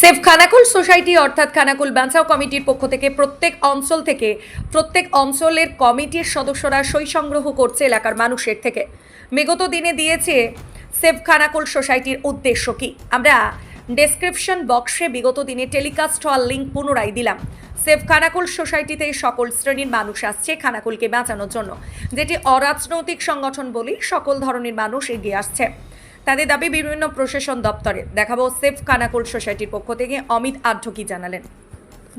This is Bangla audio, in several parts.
সেফ খানাকুল সোসাইটি অর্থাৎ খানাকুল বাঁচাও কমিটির পক্ষ থেকে প্রত্যেক অঞ্চল থেকে প্রত্যেক অঞ্চলের কমিটির সদস্যরা সই সংগ্রহ করছে এলাকার মানুষের থেকে। বিগত দিনে দিয়েছে সেফ খানাকুল সোসাইটির উদ্দেশ্য কি? আমরা ডেসক্রিপশন বক্সে বিগত দিনে টেলিকাস্ট হওয়ার লিঙ্ক পুনরায় দিলাম। সেফ খানাকুল সোসাইটিতে সকল শ্রেণির মানুষ আসছে খানাকুলকে বাঁচানোর জন্য। যেটি অরাজনৈতিক সংগঠন বলেই সকল ধরনের মানুষ এগিয়ে আসছে। তাদের দাবি বিভিন্ন প্রশাসন দপ্তরে। দেখাবো সেফ খানাকুল সোসাইটির পক্ষ থেকে অমিত আঢ্য কি জানালেন।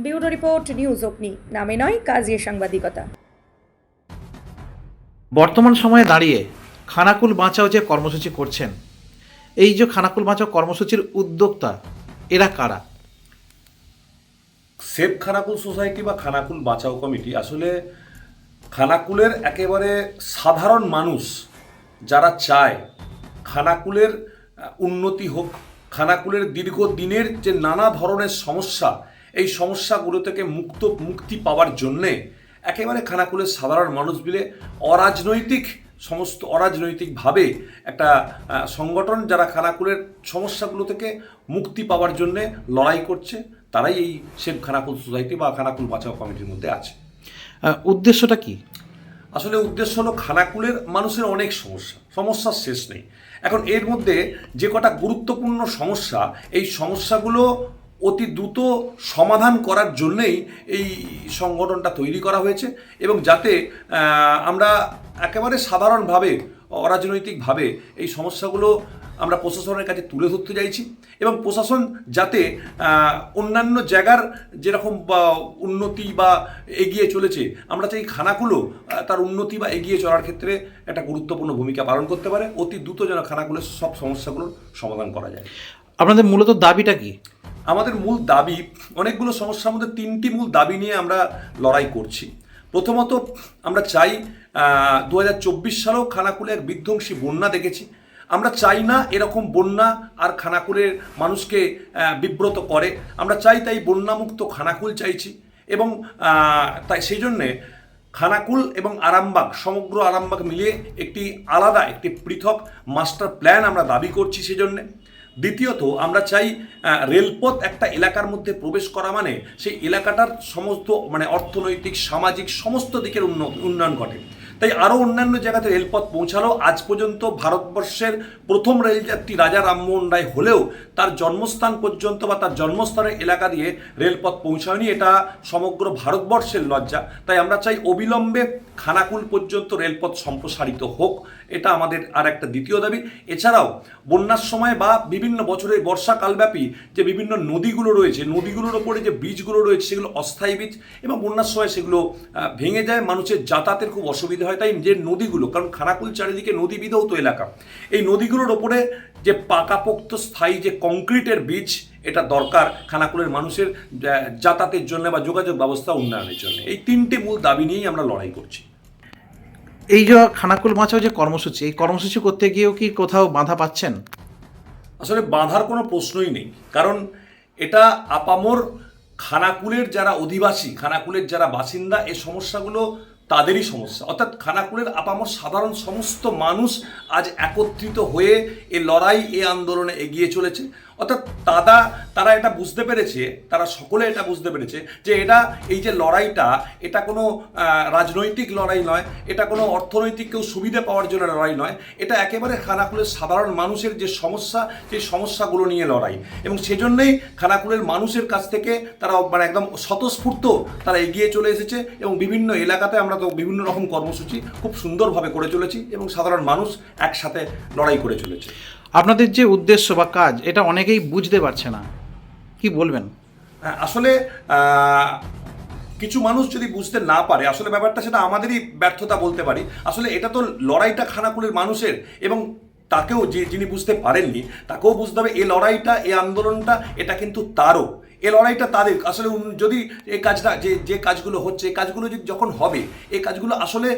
বিউরো রিপোর্ট নিউজ অগ্নি। নামে নয় কাজে সাংবাদিকতা। বর্তমান সময়ে দাঁড়িয়ে খানাকুল বাঁচাও যে কর্মসূচি করছেন এই যে খানাকুল বাঁচাও কর্মসূচির উদ্যোক্তা এরা কারা? সেফ খানাকুল সোসাইটি বা খানাকুল বাঁচাও কমিটি আসলে খানাকুলের একেবারে সাধারণ মানুষ যারা চায় খানাকুলের উন্নতি হোক খানাকুলের দীর্ঘদিনের যে নানা ধরনের সমস্যা এই সমস্যাগুলো থেকে মুক্ত মুক্তি পাওয়ার জন্যে একেবারে খানাকুলের সাধারণ মানুষ মিলে অরাজনৈতিক সমস্ত অরাজনৈতিকভাবে একটা সংগঠন যারা খানাকুলের সমস্যাগুলো থেকে মুক্তি পাওয়ার জন্যে লড়াই করছে তারাই এই শেখ খানাকুল সোসাইটি বা খানাকুল বাঁচাও কমিটির মধ্যে আছে। উদ্দেশ্যটা কি? আসলে উদ্দেশ্য হলো খানাকুলের মানুষের অনেক সমস্যা সমস্যার শেষ নেই। এখন এর মধ্যে যে কটা গুরুত্বপূর্ণ সমস্যা, এই সমস্যাগুলো অতি দ্রুত সমাধান করার জন্যেই এই সংগঠনটা তৈরি করা হয়েছে এবং যাতে আমরা একেবারে সাধারণভাবে, অরাজনৈতিকভাবে এই সমস্যাগুলো আমরা প্রশাসনের কাছে তুলে ধরতে চাইছি এবং প্রশাসন যাতে অন্যান্য জায়গার যেরকম উন্নতি বা এগিয়ে চলেছে আমরা চাই খানাগুলো তার উন্নতি বা এগিয়ে চলার ক্ষেত্রে একটা গুরুত্বপূর্ণ ভূমিকা পালন করতে পারে। অতি দ্রুত যেন খানাগুলোর সব সমস্যাগুলোর সমাধান করা যায়। আপনাদের মূলত দাবিটা কি? আমাদের মূল দাবি অনেকগুলো সমস্যার মধ্যে তিনটি মূল দাবি নিয়ে আমরা লড়াই করছি। প্রথমত আমরা চাই দু হাজার চব্বিশ সালেও খানাকুলে এক বিধ্বংসী বন্যা দেখেছি। আমরা চাই না এরকম বন্যা আর খানাকুলের মানুষকে বিব্রত করে। আমরা চাই তাই বন্যামুক্ত খানাকুল চাইছি এবং তাই সেই জন্যে খানাকুল এবং আরামবাগ, সমগ্র আরামবাগ মিলিয়ে একটি আলাদা, একটি পৃথক মাস্টার প্ল্যান আমরা দাবি করছি সেজন্যে দ্বিতীয়ত, আমরা চাই রেলপথ একটা এলাকার মধ্যে প্রবেশ করা মানে সেই এলাকাটার সমস্ত মানে অর্থনৈতিক, সামাজিক সমস্ত দিকের উন্ন- উন্নয়ন ঘটে। তাই আরও অন্যান্য জায়গাতে রেলপথ পৌঁছালো। আজ পর্যন্ত ভারতবর্ষের প্রথম রেলযাত্রী রাজা রামমোহন রায় হলেও তার জন্মস্থান পর্যন্ত বা তার জন্মস্থানের এলাকা দিয়ে রেলপথ পৌঁছায়নি। এটা সমগ্র ভারতবর্ষের লজ্জা। তাই আমরা চাই অবিলম্বে খানাকুল পর্যন্ত রেলপথ সম্প্রসারিত হোক। এটা আমাদের আর একটা দ্বিতীয় দাবি। এছাড়াও বন্যার সময় বা বিভিন্ন বছরের বর্ষাকালব্যাপী যে বিভিন্ন নদীগুলো রয়েছে, নদীগুলোর ওপরে যে বীজগুলো রয়েছে, সেগুলো অস্থায়ী বীজ এবং বন্যার সময় সেগুলো ভেঙে যায়। মানুষের যাতায়াতের খুব অসুবিধা হয় তাই যে নদীগুলো কারণ খানাকুল চারিদিকে নদী বিধৌত এলাকা। এই নদীগুলোর ওপরে যে পাকাপোক্ত স্থায়ী যে কংক্রিটের বীজ এটা দরকার খানাকুলের মানুষের যাতায়াতের জন্য বা যোগাযোগ ব্যবস্থা উন্নয়নের জন্য। এই তিনটি মূল দাবি নিয়েই আমরা লড়াই করছি। এই যে খানাকুল বাঁচাও যে কর্মসূচি এই কর্মসূচি করতে গিয়েও কি কোথাও বাধা পাচ্ছেন? আসলে বাঁধার কোনো প্রশ্নই নেই কারণ এটা আপামর খানাকুলের যারা অধিবাসী খানাকুলের যারা বাসিন্দা এই সমস্যাগুলো তাদেরই সমস্যা। অর্থাৎ খানাকুলের আপামর সাধারণ সমস্ত মানুষ আজ একত্রিত হয়ে এ লড়াই, এ আন্দোলনে এগিয়ে চলেছে। অর্থাৎ তারা তারা এটা বুঝতে পেরেছে, তারা সকলে এটা বুঝতে পেরেছে যে এটা, এই যে লড়াইটা, এটা কোনো রাজনৈতিক লড়াই নয়, এটা কোনো অর্থনৈতিক কেউ সুবিধা পাওয়ার জন্য লড়াই নয়, এটা একেবারে খানাকুলের সাধারণ মানুষের যে সমস্যা, সেই সমস্যাগুলো নিয়ে লড়াই। এবং সেজন্যই খানাকুলের মানুষের কাছ থেকে তারা মানে একদম স্বতঃস্ফূর্ত তারা এগিয়ে চলে এসেছে এবং বিভিন্ন এলাকাতে আমরা তো বিভিন্ন রকম কর্মসূচি খুব সুন্দরভাবে করে চলেছি এবং সাধারণ মানুষ একসাথে লড়াই করে চলেছে। আপনাদের যে উদ্দেশ্য বা কাজ এটা অনেকেই বুঝতে পারছে না। কি বলবেন? হ্যাঁ, আসলে কিছু মানুষ যদি বুঝতে না পারে আসলে ব্যাপারটা সেটা আমাদেরই ব্যর্থতা বলতে পারি। আসলে এটা তো লড়াইটা খানাকুলের মানুষের এবং তাকেও যে যিনি বুঝতে পারেননি তাকেও বুঝতে হবে এই লড়াইটা এই আন্দোলনটা এটা কিন্তু তারও। এই লড়াইটা তাদের আসলে যদি এই কাজটা, যে যে কাজগুলো হচ্ছে এই কাজগুলো যদি যখন হবে এই কাজগুলো আসলে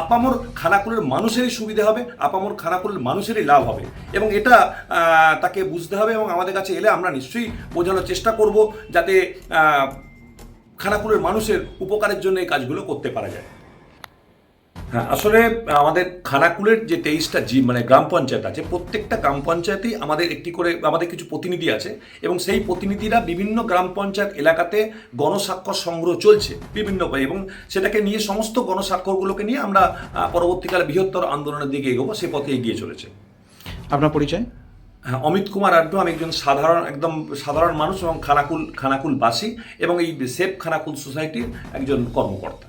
আপামর খানাকুলের মানুষেরই সুবিধা হবে, আপামর খানাকুলের মানুষেরই লাভ হবে। এবং এটা তাকে বুঝতে হবে এবং আমাদের কাছে এলে আমরা নিশ্চয়ই বোঝানোর চেষ্টা করব যাতে খানাকুলের মানুষের উপকারের জন্য এই কাজগুলো করতে পারা যায়। হ্যাঁ আসলে আমাদের খানাকুলের যে তেইশটা জি মানে গ্রাম পঞ্চায়েত আছে প্রত্যেকটা গ্রাম পঞ্চায়েতেই আমাদের একটি করে আমাদের কিছু প্রতিনিধি আছে এবং সেই প্রতিনিধিরা বিভিন্ন গ্রাম পঞ্চায়েত এলাকাতে গণস্বাক্ষর সংগ্রহ চলছে বিভিন্ন এবং সেটাকে নিয়ে সমস্ত গণস্বাক্ষরগুলোকে নিয়ে আমরা পরবর্তীকালে বৃহত্তর আন্দোলনের দিকে এগোবো সে পথে এগিয়ে চলেছে। আপনার পরিচয়? হ্যাঁ অমিত কুমার আড্ডু আমি একজন সাধারণ একদম সাধারণ মানুষ এবং খানাকুল খানাকুলবাসী এবং এই সেফ খানাকুল সোসাইটির একজন কর্মকর্তা।